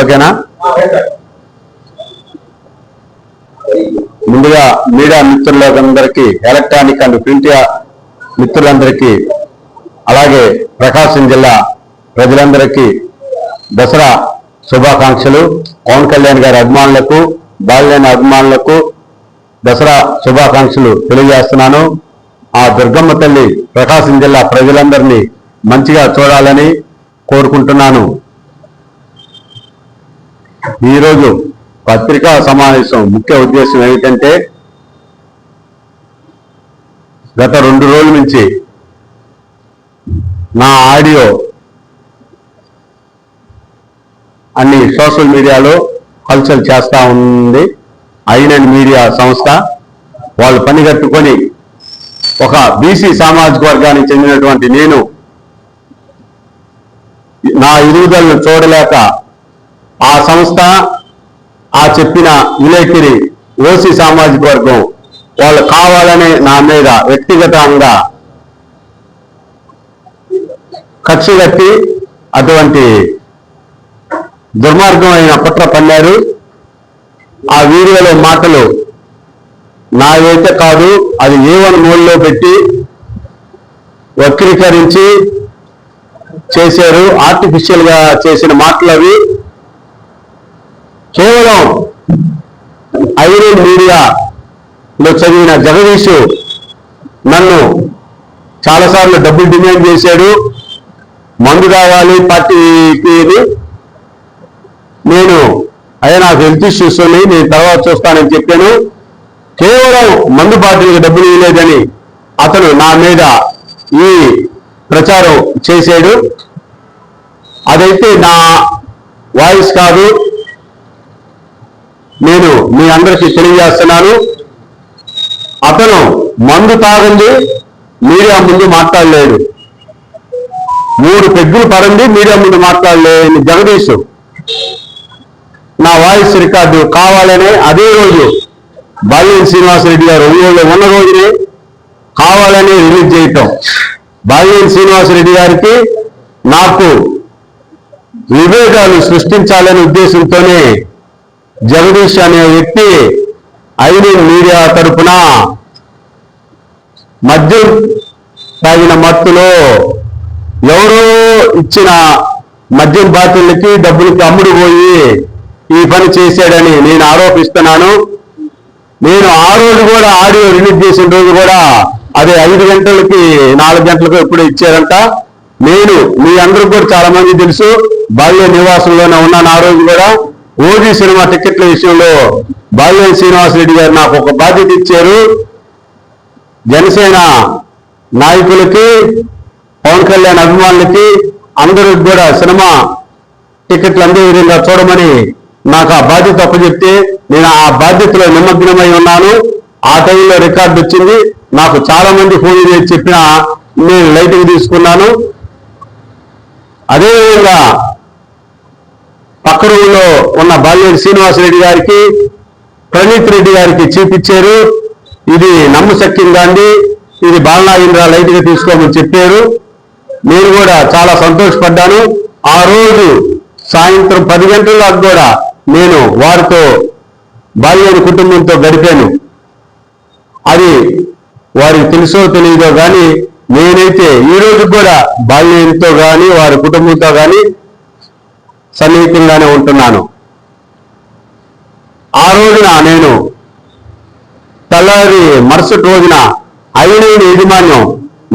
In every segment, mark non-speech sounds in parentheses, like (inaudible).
ఓకేనా? ముందుగా మీడియా మిత్రులందరికీ ఎలక్ట్రానిక్ అండ్ ప్రింట్ మిత్రులందరికీ అలాగే ప్రకాశం జిల్లా ప్రజలందరికీ దసరా శుభాకాంక్షలు. పవన్ కళ్యాణ్ గారి అభిమానులకు బాల్యని అభిమానులకు దసరా శుభాకాంక్షలు తెలియజేస్తున్నాను. ఆ దుర్గమ్మ తల్లి ప్రకాశం జిల్లా ప్రజలందరినీ మంచిగా చూడాలని కోరుకుంటున్నాను. ఈరోజు పత్రికా సమావేశం ముఖ్య ఉద్దేశం ఏమిటంటే గత రెండు రోజుల నుంచి నా ఆడియో అన్ని సోషల్ మీడియాలో హల్చల్ చేస్తా ఉంది. ఐనన్ మీడియా సంస్థ వాళ్ళు పని కట్టుకొని ఒక బీసీ సామాజిక వర్గానికి చెందినటువంటి నేను నా ఎదుగుదలను చూడలేక ఆ సంస్థ ఆ చెప్పిన విలేకరి ఓసీ సామాజిక వర్గం వాళ్ళు కావాలని నా మీద వ్యక్తిగతంగా కక్ష కట్టి అటువంటి దుర్మార్గమైన కుట్ర పన్నారు. ఆ వీడియోలో మాటలు నావైతే కాదు అది ఏవన్ మోడ్లో పెట్టి వక్రీకరించి చేశారు. ఆర్టిఫిషియల్గా చేసిన మాటలు అవి. కేవలం ఐరన్ మీడియాలో చదివిన జగదీష్ నన్ను చాలాసార్లు డబ్బులు డిమాండ్ చేశాడు. మందు కావాలి పార్టీకి నేను అయ్యా నాకు హెల్త్ ఇష్యూస్ ఉన్నాయి నేను తర్వాత చూస్తానని చెప్పాను. కేవలం మందు పార్టీలకు డబ్బులు ఇవ్వలేదని అతను నా మీద ఈ ప్రచారం చేశాడు. అదైతే నా వాయిస్ కాదు. నేను మీ అందరికీ తెలియజేస్తున్నాను. అతను మందు తాగండి మీడియా ముందు మాట్లాడలేడు మూడు పెగ్గులు పరండి మీడియా ముందు మాట్లాడలేని జగదీష్ నా వాయిస్ రికార్డు కావాలనే అదే రోజు బాల్యం శ్రీనివాసరెడ్డి గారు ఒంగోలులో ఉన్న రోజునే కావాలని రిలీజ్ చేయటం. బాల్యం శ్రీనివాసరెడ్డి గారికి నాకు విభేదాలు సృష్టించాలనే ఉద్దేశంతోనే జగదీష్ అనే వ్యక్తి ఐరన్ మీడియా తరపున మద్యం తాగిన మత్తులో ఎవరో ఇచ్చిన మద్యం బాటిళ్ళకి డబ్బులకి అమ్ముడు పోయి ఈ పని చేశాడని నేను ఆరోపిస్తున్నాను. నేను ఆ రోజు కూడా ఆడియో రిలీజ్ చేసిన రోజు కూడా అదే ఐదు గంటలకి నాలుగు గంటలకు ఎప్పుడు ఇచ్చారంట. నేను మీ అందరూ కూడా చాలా మంది తెలుసు. బాల్య నివాసంలోనే ఉన్నాను ఆ రోజు కూడా. ఓజీ సినిమా టికెట్ల విషయంలో బాలినేని శ్రీనివాసరెడ్డి గారు నాకు ఒక బాధ్యత ఇచ్చారు. జనసేన నాయకులకి పవన్ కళ్యాణ్ అభిమానులకి అందరికి కూడా సినిమా టికెట్లు అందే విధంగా చూడమని నాకు ఆ బాధ్యత అప్పచెప్తే నేను ఆ బాధ్యతలో నిమగ్నమై ఉన్నాను. ఆ టైంలో రికార్డు వచ్చింది. నాకు చాలా మంది ఫోన్ చేసి చెప్పిన నేను లైటింగ్ తీసుకున్నాను. అదేవిధంగా పక్క రూమ్లో ఉన్న బాల్యేటి శ్రీనివాసరెడ్డి గారికి ప్రణీత్ రెడ్డి గారికి చూపించారు. ఇది నమ్మశక్యం అండి ఇది బాలనాగేంద్ర లైట్గా తీసుకోమని చెప్పారు. నేను కూడా చాలా సంతోషపడ్డాను. ఆ రోజు సాయంత్రం పది గంటల దాకా కూడా నేను వారితో బాల్యని కుటుంబంతో గడిపాను. అది వారికి తెలుసో తెలియదో కానీ నేనైతే ఈ రోజు కూడా బాల్యంతో కానీ వారి కుటుంబంతో కానీ సన్నిహితంగానే ఉంటున్నాను. ఆ రోజున నేను తెల్లవారి మరుసటి రోజున ఐనేని యజమాన్యం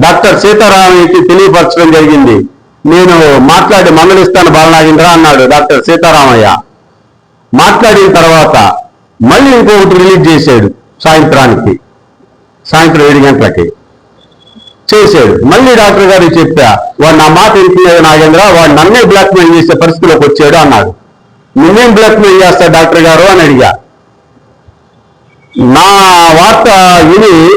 డాక్టర్ సీతారామయ్యకి తెలియపరచడం జరిగింది. నేను మాట్లాడి మందలిస్తాను బాలనాగేంద్ర అన్నాడు డాక్టర్ సీతారామయ్య. మాట్లాడిన తర్వాత మళ్ళీ ఇంకొకటి రిలీజ్ చేశాడు సాయంత్రానికి. సాయంత్రం ఏడు గంటలకి. చేశాడు. మళ్ళీ డాక్టర్ గారు చెప్పా వాడు నా మాట వింటున్నాడు నాగేంద్ర వాడు నన్నే బ్లాక్మెయిల్ చేసే పరిస్థితిలోకి వచ్చాడు అన్నాడు. నువ్వేం బ్లాక్మెయిల్ చేస్తా డాక్టర్ గారు? అని అడిగా. నా వార్త విని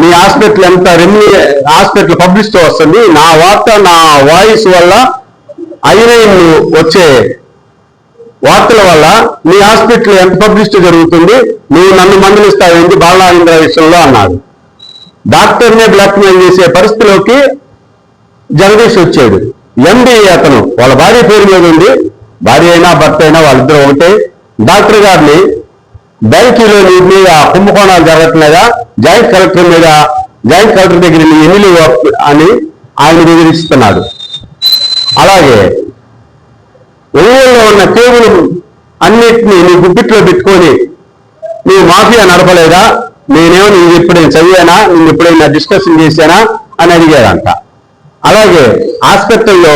మీ హాస్పిటల్ ఎంత రెమ్యూ హాస్పిటల్ పబ్లిసిటీ వస్తుంది. నా వార్త నా వాయిస్ వల్ల ఐరైన్ వచ్చే వార్తల వల్ల మీ హాస్పిటల్ ఎంత పబ్లిసిటీ జరుగుతుంది? నువ్వు నన్ను మందులిస్తావేంటి బాలనాగేంద్ర విషయంలో? అన్నాడు. డాక్టర్నే బ్లాక్మెయిల్ చేసే పరిస్థితిలోకి జగదీష్ వచ్చాడు. ఎండి అతను. వాళ్ళ భార్య పేరు మీద ఉంది. భార్య అయినా భర్త అయినా వాళ్ళిద్దరూ ఒకటే. డాక్టర్ గారిని బ్యాంకీలో నీ మీద కుంభకోణాలు జరగట్లేదా? జాయింట్ కలెక్టర్ మీద జాయింట్ కలెక్టర్ దగ్గర నీ ఎమ్మెల్యే అని ఆయన వివరిస్తున్నాడు అలాగే ఒంగోలులో ఉన్న కేబుల్ అన్నిటినీ నీ గుప్పిట్లో పెట్టుకొని నీ మాఫియా నడపలేదా? నేనేమో నువ్వు ఎప్పుడైనా చదివానా నువ్వు ఎప్పుడైనా డిస్కషన్ చేశానా అని అడిగాడంట. అలాగే హాస్పిటల్లో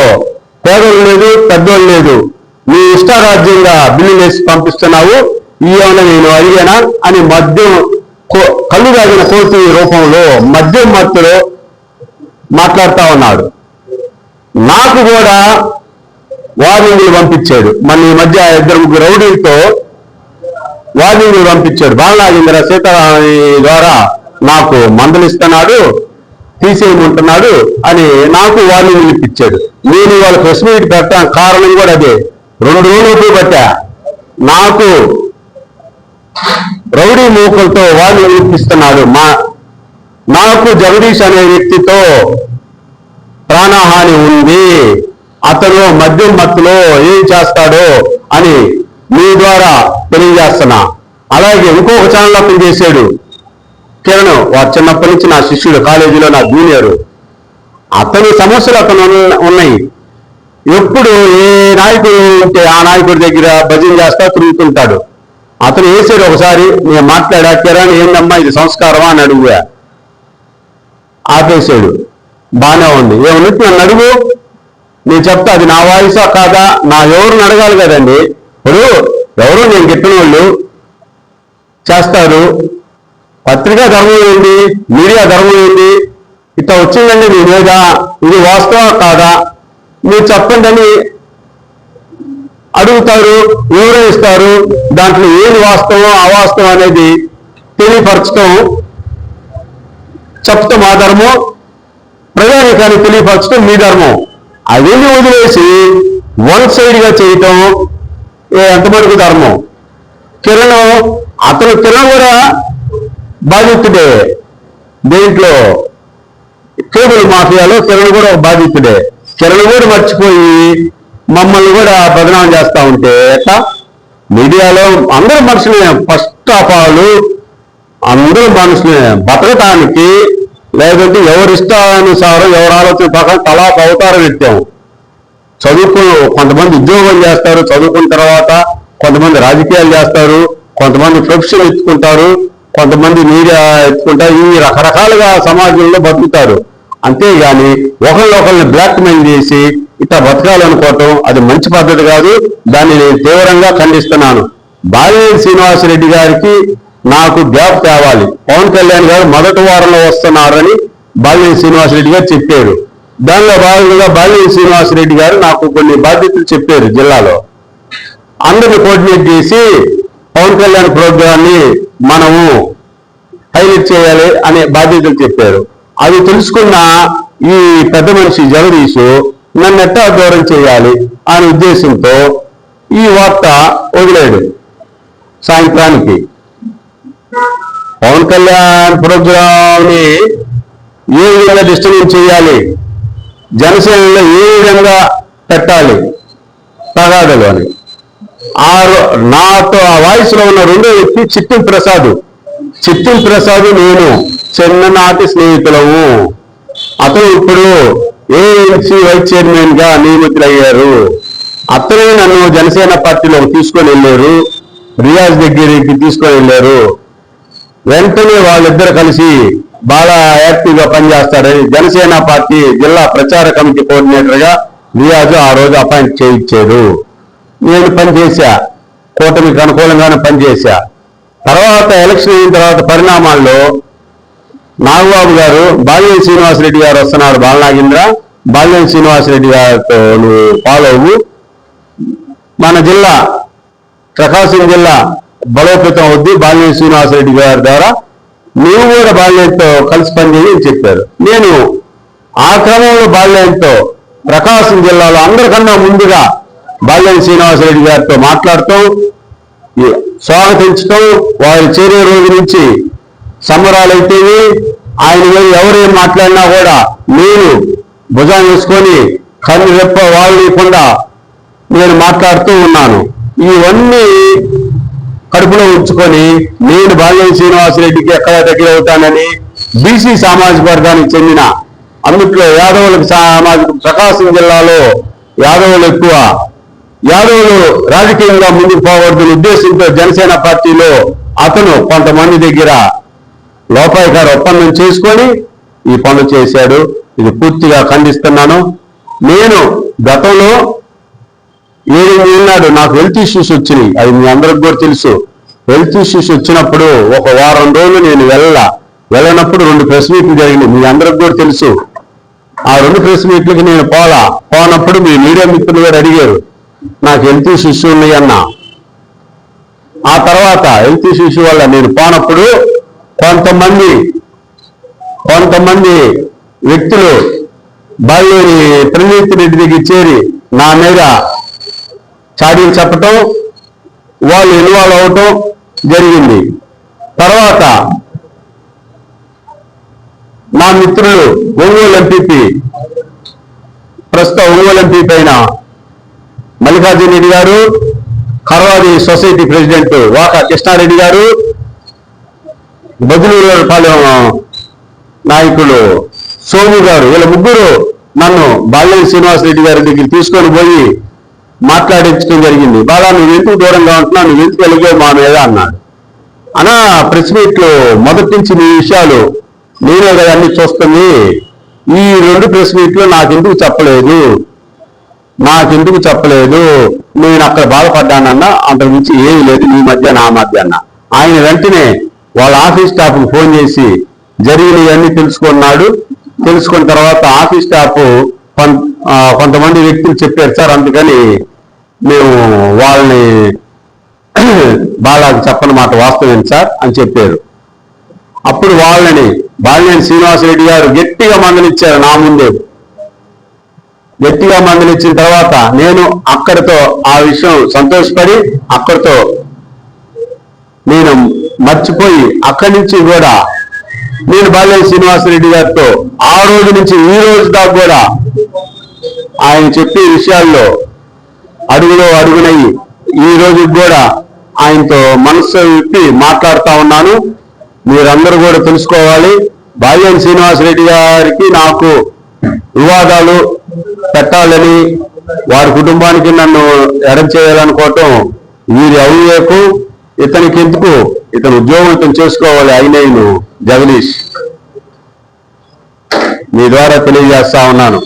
పేదలు లేదు పెద్దోళ్ళు లేదు నీ ఇష్టారాజ్యంగా బిల్లు వేసి పంపిస్తున్నావు ఇవేమన్నా నేను అడిగానా అని మద్యం కో- కళ్ళు తాగిన కోతి రూపంలో మద్యం మత్తులో మాట్లాడుతా ఉన్నాడు. నాకు కూడా వార్నింగ్లు పంపించాడు. మన ఈ మధ్య ఇద్దరు ముగ్గురు రౌడీలతో వార్నింగ్లు పంపించాడు. బాలనాగేంద్ర సీతారామని ద్వారా నాకు మందలిస్తున్నాడు తీసేయమంటున్నాడు అని నాకు వార్నింగ్లు ఇప్పించాడు నేను వాళ్ళ ప్రెస్ మీట్ కారణం కూడా అదే. రెండు రోజులు పట్టా. నాకు రౌడీ మూకలతో వార్నింగ్లు ఇప్పిస్తున్నాడు మా నాకు జగదీష్ అనే వ్యక్తితో ప్రాణహాని ఉంది. అతను మద్యం మత్తులో ఏం చేస్తాడో అని మీ ద్వారా తెలియజేస్తున్నా. అలాగే ఇంకొక ఛానల్ ఓపెన్ చేశాడు కిరణ్ వారు చిన్నప్పటి నుంచి నా శిష్యుడు కాలేజీలో నా జూనియర్ అతని సమస్యలు అతను ఉన్నాయి. ఎప్పుడు ఏ నాయకుడు ఉంటే ఆ నాయకుడి దగ్గర భజన చేస్తా తిరుగుతుంటాడు. అతను వేసాడు ఒకసారి నేను మాట్లాడా? కిరణ్ ఏందమ్మా ఇది సంస్కారమా? అని అడుగుయా. ఆపేశాడు బానే ఉంది. ఏమన్నట్టు నన్ను అడుగు. నేను చెప్తా అది నా వాయిసా కాదా? నా ఎవరిని అడగాలి కదండి? ఇప్పుడు ఎవరు నేను చెప్పిన వాళ్ళు చేస్తారు. పత్రికా ధర్మం ఏంటి? మీడియా ధర్మం ఏంటి? ఇట్లా వచ్చిందండి మీ మీద. ఇది వాస్తవం కాదా? మీరు చెప్పండి అడుగుతారు వివరిస్తారు. దాంట్లో ఏది వాస్తవం అవాస్తవం అనేది తెలియపరచడం చెప్తాం మా ధర్మం ప్రజానికాన్ని తెలియపరచడం మీ ధర్మం. అవన్నీ వదిలేసి వన్ సైడ్గా చేయటం? ఏ ధర్మం? కిరణ్ అతను కిరణ్ కూడా బాధితుడే. దీంట్లో? కేబుల్ మాఫియాలో కిరణ్ కూడా ఒక బాధితుడే. కిరణ్ కూడా మర్చిపోయి మమ్మల్ని కూడా బదనాం చేస్తా ఉంటే ఎట్లా? మీడియాలో అందరూ మనుషులే ఫస్ట్ ఆఫ్ ఆల్ అందరూ మనుషులే. బతకటానికి లేదంటే ఎవరిష్టానుసారం ఎవరి ఆలోచన ప్రకారం తలా ఒక అవతారం ఎత్తాం. చదువుకు కొంతమంది ఉద్యోగం చేస్తారు చదువుకున్న తర్వాత కొంతమంది రాజకీయాలు చేస్తారు కొంతమంది ప్రొఫెషన్ ఎత్తుకుంటారు కొంతమంది మీడియా ఎత్తుకుంటారు ఈ రకరకాలుగా సమాజంలో బతుకుతారు. అంతేగాని ఒకళ్ళొకళ్ళని బ్లాక్ మెయిల్ చేసి ఇట్లా బతకాలనుకోవటం అది మంచి పద్ధతి కాదు దాన్ని నేను తీవ్రంగా ఖండిస్తున్నాను. బాలినేని శ్రీనివాసరెడ్డి గారికి నాకు గ్యాప్ తేవాలి. పవన్ కళ్యాణ్ గారు మొదటి వారంలో వస్తున్నారని బాలినేని శ్రీనివాసరెడ్డి గారు చెప్పారు. దానిలో భాగంగా బాలినేని శ్రీనివాసరెడ్డి గారు నాకు కొన్ని బాధ్యతలు చెప్పారు జిల్లాలో. అందరిని కోఆర్డినేట్ చేసి పవన్ కళ్యాణ్ ప్రోగ్రాన్ని మనము హైలైట్ చేయాలి అనే బాధ్యతలు చెప్పారు. అది తెలుసుకున్న ఈ పెద్ద మనిషి జగదీష్ నన్ను ఎట్టా దూరం చేయాలి అనే ఉద్దేశంతో ఈ వార్త వదిలేడు సాయంత్రానికి. పవన్ కళ్యాణ్ ప్రోగ్రామ్ని ఏ విధంగా డిస్టర్బెన్స్ చేయాలి? జనసేనలో ఏ విధంగా పెట్టాలి? తగాదలు అని. ఆ నాతో ఆ వాయిస్లో ఉన్న రెండో వ్యక్తి చిత్తం ప్రసాద్. చిత్తం ప్రసాద్ నేను చిన్ననాటి స్నేహితులము. అతను ఇప్పుడు ఏఎంసీ వైస్ చైర్మన్గా నియమితులయ్యారు. అతనే నన్ను జనసేన పార్టీలో తీసుకొని వెళ్ళారు. రియాజ్ దగ్గరికి తీసుకొని వెళ్ళారు. వెంటనే వాళ్ళిద్దరు కలిసి బాగా యాక్టివ్గా జనసేన పార్టీ జిల్లా ప్రచార కమిటీ కోఆర్డినేటర్గా రియాజు ఆ రోజు అపాయింట్ చేయించారు. నేను పనిచేశా. కూటమికి అనుకూలంగానే పనిచేశా. తర్వాత ఎలక్షన్ అయిన తర్వాత పరిణామాల్లో నాగబాబు గారు బాల్యం శ్రీనివాసరెడ్డి గారు వస్తున్నారు బాలనాగేంద్ర. బాల్యం శ్రీనివాసరెడ్డి గారితో నువ్వు ఫాలో అవ్వు. మన జిల్లా ప్రకాశం జిల్లా బలోపేతం అవుద్ది బాల్యం శ్రీనివాసరెడ్డి గారి ద్వారా. నువ్వు కూడా బాల్యంతో కలిసి పనిచేయని చెప్పారు. నేను ఆ క్రమంలో బాల్యంతో ప్రకాశం జిల్లాలో అందరికన్నా ముందుగా బాల్యం శ్రీనివాసరెడ్డి గారితో మాట్లాడుతూ స్వాగతించటం వారి చేరే రోజు నుంచి సంబరాలైతేవి ఆయన మీద ఎవరేం మాట్లాడినా కూడా నేను భుజం వేసుకొని కన్ను రెప్ప లేకుండా నేను మాట్లాడుతూ ఉన్నాను. ఇవన్నీ కడుపులో ఉంచుకొని నేను బాల్యం శ్రీనివాసరెడ్డికి ఎక్కడ దగ్గర అవుతానని బీసీ సామాజిక వర్గానికి చెందిన అందుట్లో యాదవులకు సామాజిక ప్రకాశం జిల్లాలో యాదవులు ఎక్కువ. యాదవులు రాజకీయంగా ముందుకు పోవద్దని ఉద్దేశంతో జనసేన పార్టీలో అతను కొంతమంది దగ్గర లోపాయికార ఒప్పందం చేసుకొని ఈ పనులు చేశాడు. ఇది పూర్తిగా ఖండిస్తున్నాను. నేను గతంలో ఏడు నాకు హెల్త్ ఇష్యూస్ వచ్చినాయి. అది మీ అందరికి కూడా తెలుసు. హెల్త్ ఇష్యూస్ వచ్చినప్పుడు ఒక వారం రోజులు నేను వెళ్ళ వెళ్ళనప్పుడు రెండు ప్రెస్ మీట్లు జరిగింది మీ అందరికి కూడా తెలుసు. ఆ రెండు ప్రెస్ మీట్లకి నేను పోలా. పోనప్పుడు మీ మీడియా మిత్రులు గారు అడిగారు నాకు హెల్త్ ఇష్యూస్ ఉన్నాయి అన్న. ఆ తర్వాత హెల్త్ ఇష్యూస్ వల్ల నేను పోనప్పుడు కొంతమంది కొంతమంది వ్యక్తులు బాల్యూరి ప్రణీత్ రెడ్డి దగ్గర చేరి నా మీద చాడీలు చెప్పటం వాళ్ళు ఇన్వాల్వ్ అవటం జరిగింది. తర్వాత నా మిత్రులు ఒంగోలు ఎంపీపీ ప్రస్తుత ఒంగోలు ఎంపీపీ అయిన మల్లికార్జున రెడ్డి గారు కర్వాది సొసైటీ ప్రెసిడెంట్ వాకా కృష్ణారెడ్డి గారు బదులూరుపాలెం నాయకులు సోము గారు వీళ్ళ ముగ్గురు నన్ను బాల్యం శ్రీనివాసరెడ్డి గారి దగ్గర తీసుకొని పోయి మాట్లాడించడం జరిగింది. బాగా నువ్వెందుకు దూరంగా ఉంటున్నావు? నువ్వు ఎందుకు మా మీద? అన్నాడు. అనా ప్రెస్ మీట్లో మొదటి నుంచి నీ విషయాలు నేనే కదా అన్ని చూస్తుంది. ఈ రెండు ప్రెస్ మీట్లో నాకెందుకు చెప్పలేదు? నాకెందుకు చెప్పలేదు? నేను అక్కడ బాధపడ్డానన్నా అంతకు మించి ఏమీ లేదు నీ మధ్య నా మధ్య అన్న. ఆయన వెంటనే వాళ్ళ ఆఫీస్ స్టాఫ్కి ఫోన్ చేసి జరిగినవన్నీ తెలుసుకున్నాడు. తెలుసుకున్న తర్వాత ఆఫీస్ స్టాఫ్ కొంతమంది వ్యక్తులు చెప్పారు సార్ అందుకని మేము వాళ్ళని (clears throat) బాలాకి చెప్పని మాట వాస్తవం సార్ అని చెప్పారు. అప్పుడు వాళ్ళని బాలినేని శ్రీనివాసరెడ్డి గారు గట్టిగా మందలిచ్చారు నా ముందే. గట్టిగా మందలిచ్చిన తర్వాత నేను అక్కడితో ఆ విషయం సంతోషపడి అక్కడితో నేను మర్చిపోయి అక్కడి నుంచి కూడా నేను బాల్యం శ్రీనివాసరెడ్డి గారితో ఆ రోజు నుంచి ఈ రోజు దాకా కూడా ఆయన చెప్పే విషయాల్లో అడుగులో అడుగునై ఈ రోజు కూడా ఆయనతో మనస్సు విప్పి మాట్లాడుతా ఉన్నాను. మీరందరూ కూడా తెలుసుకోవాలి. బాల్యం శ్రీనివాసరెడ్డి గారికి నాకు వివాదాలు పెట్టాలని వారి కుటుంబానికి నన్ను ఎడం చేయాలనుకోవటం వీరి అవివేకు ఇతనికి ఎందుకు ఇతను ఉద్యోగం ఇతను చేసుకోవాలి అయినను జగదీష్. మీ ద్వారా తెలియజేస్తా ఉన్నాను.